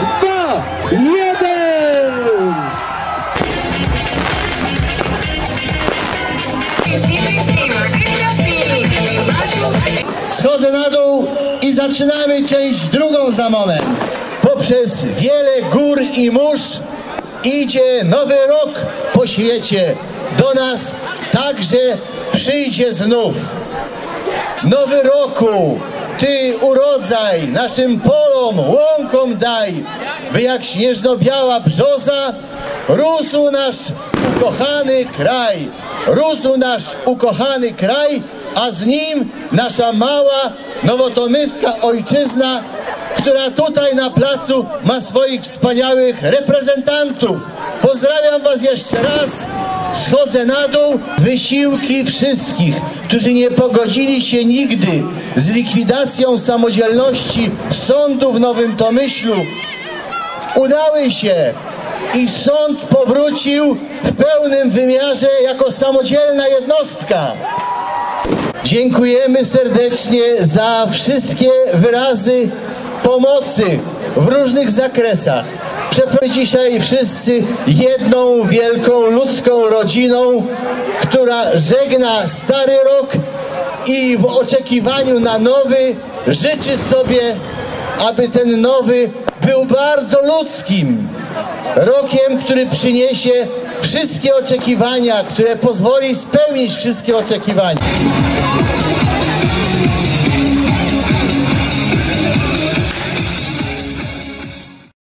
dwa, jeden! Schodzę na dół i zaczynamy część drugą za moment. Poprzez wiele gór i mórz idzie nowy rok po świecie do nas, także przyjdzie znów. Nowy roku! Ty urodzaj naszym polom, łąkom daj, by jak śnieżno-biała brzoza rósł nasz ukochany kraj. Rósł nasz ukochany kraj, a z nim nasza mała, nowotomyska ojczyzna, która tutaj na placu ma swoich wspaniałych reprezentantów. Pozdrawiam Was jeszcze raz. Schodzę na dół. Wysiłki wszystkich, którzy nie pogodzili się nigdy z likwidacją samodzielności sądu w Nowym Tomyślu, udały się i sąd powrócił w pełnym wymiarze jako samodzielna jednostka. Dziękujemy serdecznie za wszystkie wyrazy pomocy w różnych zakresach. Przeprowadzimy dzisiaj wszyscy jedną wielką ludzką rodziną, która żegna stary rok i w oczekiwaniu na nowy życzy sobie, aby ten nowy był bardzo ludzkim. Rokiem, który przyniesie wszystkie oczekiwania, które pozwoli spełnić wszystkie oczekiwania.